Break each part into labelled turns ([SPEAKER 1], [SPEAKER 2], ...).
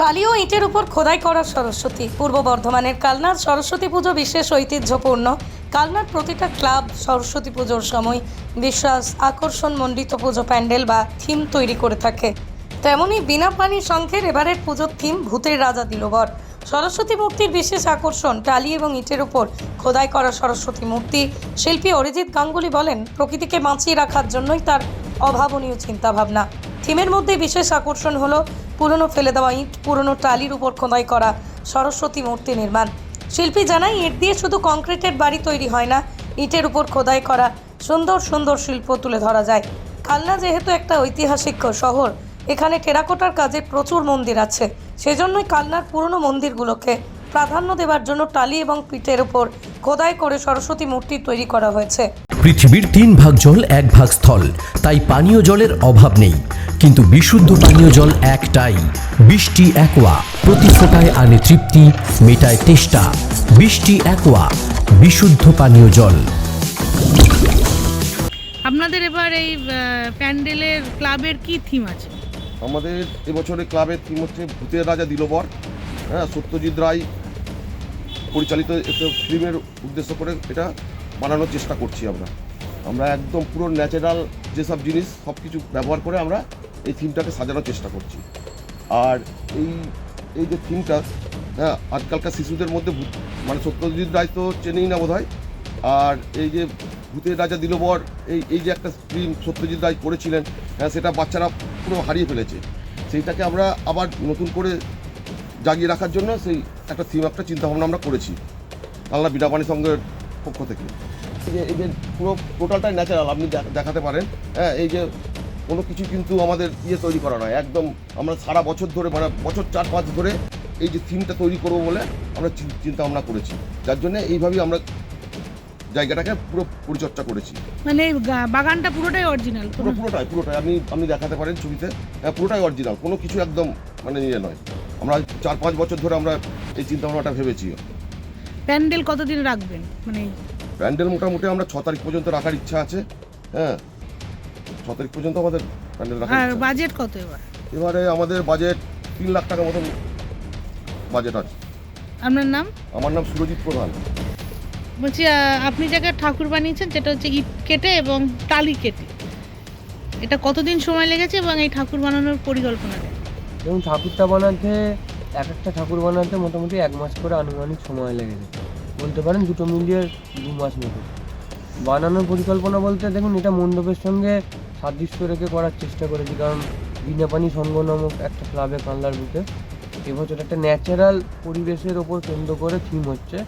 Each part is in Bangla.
[SPEAKER 1] টালি ও ইটের উপর খোদাই করা সরস্বতী। পূর্ব বর্ধমানের কালনার সরস্বতী পুজো বিশেষ ঐতিহ্যপূর্ণ। কালনার প্রতিটা ক্লাব, সরস্বতী পুজোর সময় বিশ্বাস, আকর্ষণ মণ্ডিত পুজো প্যান্ডেল বা থিম তৈরি করে থাকে। তেমনই বিনা পানি সংঘের এবারের পুজোর থিম ভূতের রাজা দিলবর। সরস্বতী মূর্তির বিশেষ আকর্ষণ টালি এবং ইটের উপর খোদাই করা সরস্বতী মূর্তি। শিল্পী অরিজিৎ গাঙ্গুলি বলেন, প্রকৃতিকে বাঁচিয়ে রাখার জন্যই তার অভাবনীয় চিন্তাভাবনা। থিমের মধ্যে বিশেষ আকর্ষণ হলো পুরনো ফেলে দেওয়া ইট, পুরনো টালির উপর খোদাই করা সরস্বতী মূর্তি নির্মাণ। শিল্পী জানাই ইট দিয়ে শুধু কংক্রিটের বাড়ি তৈরি হয় না, ইটের উপর খোদাই করা সুন্দর সুন্দর শিল্প তুলে ধরা যায়। কালনা যেহেতু একটা ঐতিহাসিক শহর, এখানে টেরাকোটার কাজে প্রচুর মন্দির আছে। সেজন্যই কালনার পুরনো মন্দিরগুলোকে প্রাধান্য দেওয়ার জন্য টালি এবং পিঠের উপর খোদাই করে সরস্বতী মূর্তি তৈরি করা হয়েছে।
[SPEAKER 2] পৃথিবীর তিন ভাগ জল এক ভাগ স্থল। তাই পানীয় জলের অভাব নেই। কিন্তু বিশুদ্ধ পানীয় জল একটাই। বৃষ্টি একোয়া প্রতি ফোটায় আনে তৃপ্তি মেটায় তেষ্টা। বৃষ্টি একোয়া বিশুদ্ধ পানীয় জল।
[SPEAKER 3] আপনাদের এবার এই প্যান্ডেলের ক্লাবের কি থিম আছে?
[SPEAKER 4] আমাদের এবছরের ক্লাবের থিম হচ্ছে ভূতের রাজা দিলবর। হ্যাঁ সত্যজিৎ রায় পরিচালিত একটা ফিল্মের উদ্দেশ্য করে এটা। বানানোর চেষ্টা করছি আমরা। আমরা একদম পুরো ন্যাচারাল যেসব জিনিস সব কিছু ব্যবহার করে আমরা এই থিমটাকে সাজানোর চেষ্টা করছি। আর এই এই যে থিমটা হ্যাঁ আজকালকার শিশুদের মধ্যে মানে সত্যজিৎ রায় তো চেনেই না বোধ হয় আর এই যে ভূতের রাজা দিলবর, এই এই যে একটা ফিল্ম সত্যজিৎ রায় করেছিলেন হ্যাঁ সেটা বাচ্চারা পুরো হারিয়ে ফেলেছে। সেইটাকে আমরা আবার নতুন করে জাগিয়ে রাখার জন্য সেই একটা থিম একটা চিন্তাভাবনা আমরা করেছি। আল্লাহ বিনাপানি সংঘের পক্ষ থেকে। এই যে এই যে পুরো টোটালটাই ন্যাচারাল আপনি দেখাতে পারেন। হ্যাঁ এই যে কোনো কিছু কিন্তু আমাদের ইয়ে তৈরি করা নয়। একদম আমরা সারা বছর ধরে মানে বছর চার পাঁচ ধরে এই যে থিমটা তৈরি করব বলে আমরা চিন্তা ভাবনা করেছি। যার জন্য এইভাবেই আমরা জায়গাটাকে পুরো পরিচর্যা করেছি।
[SPEAKER 3] মানে বাগানটা পুরোটাই অরিজিনাল
[SPEAKER 4] পুরো পুরোটাই পুরোটাই। আপনি আপনি দেখাতে পারেন ছবিতে। হ্যাঁ পুরোটাই অরিজিনাল কোনো কিছু একদম মানে ইয়ে নয়। আমরা চার পাঁচ বছর ধরে আমরা এই চিন্তা ভাবনাটা ভেবেছি
[SPEAKER 3] প্যান্ডেল কতদিন রাখবেন? মানে
[SPEAKER 4] প্যান্ডেল মোটামুটি আমরা ছ তারিখ পর্যন্ত রাখার ইচ্ছা আছে হ্যাঁ। ছ তারিখ পর্যন্ত আমাদের প্যান্ডেল রাখার
[SPEAKER 3] আর
[SPEAKER 4] ইচ্ছা
[SPEAKER 3] বাজেট কত এবার?
[SPEAKER 4] এবারে আমাদের বাজেট তিন লাখ টাকার মতন বাজেট আছে।
[SPEAKER 3] আপনার নাম?
[SPEAKER 4] আমার নাম সুরজিৎ প্রধান।
[SPEAKER 3] বলছি আহ, আপনি জায়গায় ঠাকুর বানিয়েছেন যেটা হচ্ছে ইট কেটে এবং টালি কেটে। এটা কতদিন সময় লেগেছে এবং এই ঠাকুর বানানোর পরিকল্পনা? পরিকল্পনাটা
[SPEAKER 5] এবং ঠাকুরটা বানাতে এক একটা ঠাকুর বানাতে মোটামুটি এক মাস করে আনুমানিক সময় লেগেছে বলতে পারেন দুটো মিলিয়ে দু মাস মতো। বানানোর পরিকল্পনা বলতে দেখুন, এটা মণ্ডপের সঙ্গে সাদৃশ্য রেখে করার চেষ্টা করেছি, কারণ বিনাপানি সংঘ নামক একটা ক্লাবে কানলার বুকে। এবছর একটা ন্যাচারাল পরিবেশের ওপর কেন্দ্র করে থিম হচ্ছে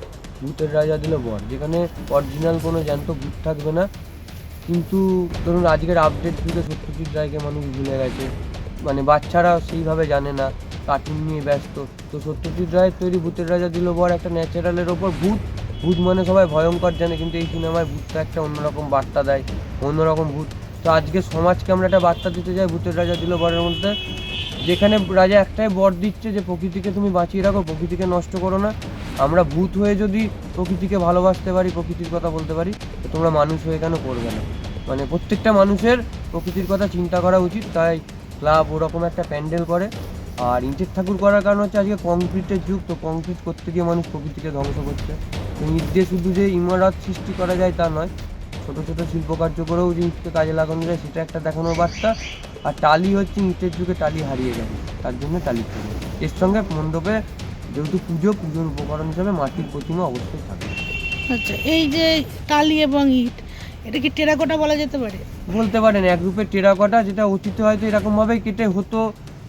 [SPEAKER 5] ভূতের রাজা দিল বর, যেখানে অরিজিনাল কোনো জ্যান্ত ভূত থাকবে না। কিন্তু ধরুন আজকের আপডেট যুগে সত্যজিৎ রায়কে মানুষ ভুলে গেছে মানে বাচ্চারা সেইভাবে জানে না। কার্টুন নিয়ে ব্যস্ত। তো সত্যজিৎ রায়ের তৈরি ভূতের রাজা দিল বর একটা ন্যাচারালের ওপর ভূত। ভূত মানে সবাই ভয়ঙ্কর জানে, কিন্তু এই সিনেমায় ভূতটা একটা অন্যরকম বার্তা দেয়, অন্যরকম ভূত। তো আজকে সমাজকে আমরা একটা বার্তা দিতে চাই ভূতের রাজা দিল বরের মধ্যে, যেখানে রাজা একটাই বর দিচ্ছে যে প্রকৃতিকে তুমি বাঁচিয়ে রাখো, প্রকৃতিকে নষ্ট করো না। আমরা ভূত হয়ে যদি প্রকৃতিকে ভালোবাসতে পারি, প্রকৃতির কথা বলতে পারি, তো তোমরা মানুষ হয়ে কেন করবে না? মানে প্রত্যেকটা মানুষের প্রকৃতির কথা চিন্তা করা উচিত, তাই ক্লাব ওরকম একটা প্যান্ডেল করে। আর ইটের ঠাকুর করার কারণ হচ্ছে আজকে কংক্রিটের যুগ তো কংক্রিট করতে গিয়ে মানুষ প্রকৃতিকে ধ্বংস করছে। তো ইট দিয়ে শুধু যে ইমারত সৃষ্টি করা যায় তা নয় ছোটো ছোটো শিল্পকার্য করেও যে ইটকে কাজে লাগানো যায় সেটা একটা দেখানোর বার্তা। আর টালি হচ্ছে ইটের যুগে টালি হারিয়ে গেছে তার জন্য টালি পুজো এর সঙ্গে মণ্ডপে যেহেতু পুজো পুজোর উপকরণ হিসাবে মাটির প্রতিমা অবশ্যই থাকে
[SPEAKER 3] আচ্ছা এই যে টালি এবং ইট এটা কি টেরাকোটা বলা যেতে পারে?
[SPEAKER 5] বলতে পারেন এক রূপের টেরাকটা যেটা অতীতে হয়তো এরকমভাবেই কেটে হতো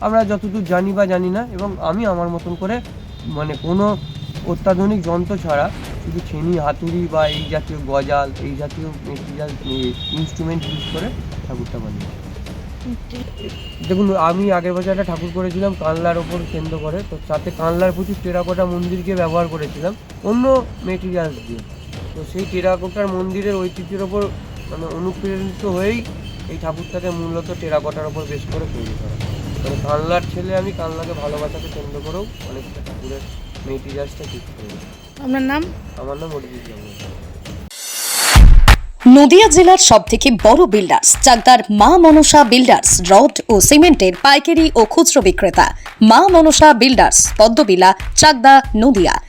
[SPEAKER 5] আমরা যতদূর জানি বা জানি না, এবং আমি আমার মতন করে মানে কোনো অত্যাধুনিক যন্ত্র ছাড়া শুধু ছেনি হাতুড়ি বা এই জাতীয় গজাল, এই জাতীয় মেটেরিয়াল ইনস্ট্রুমেন্ট ইউজ করে ঠাকুরটা বানিয়েছি। দেখুন, আমি আগের বছর একটা ঠাকুর করেছিলাম কানলার ওপর কেন্দ্র করে, তো তাতে কানলার প্রচুর টেরাকোটা মন্দিরকে ব্যবহার করেছিলাম, অন্য মেটেরিয়ালস দিয়ে। তো সেই টেরাকোটার মন্দিরের ঐতিহ্যের ওপর মানে অনুপ্রেরিত হয়েই এই ঠাকুরটাকে মূলত টেরাকোটার ওপর বেশ করে তৈরি করা। মানে কানলার ছেলে আমি কানলাকে ভালোবাসাকে কেন্দ্র করেও অনেকটা ঠাকুরের মেটেরিয়ালসটা ঠিক করেছি।
[SPEAKER 3] আপনার নাম?
[SPEAKER 5] আমার নাম অরিজিৎ
[SPEAKER 1] নদিয়া জেলার সব থেকে বড় বিল্ডার্স চাকদার মা মনসা বিল্ডার্স রড ও সিমেন্টের পাইকারি ও খুচরো বিক্রেতা। মা মনসা বিল্ডার্স পদ্মবিলা চাকদা নদিয়া।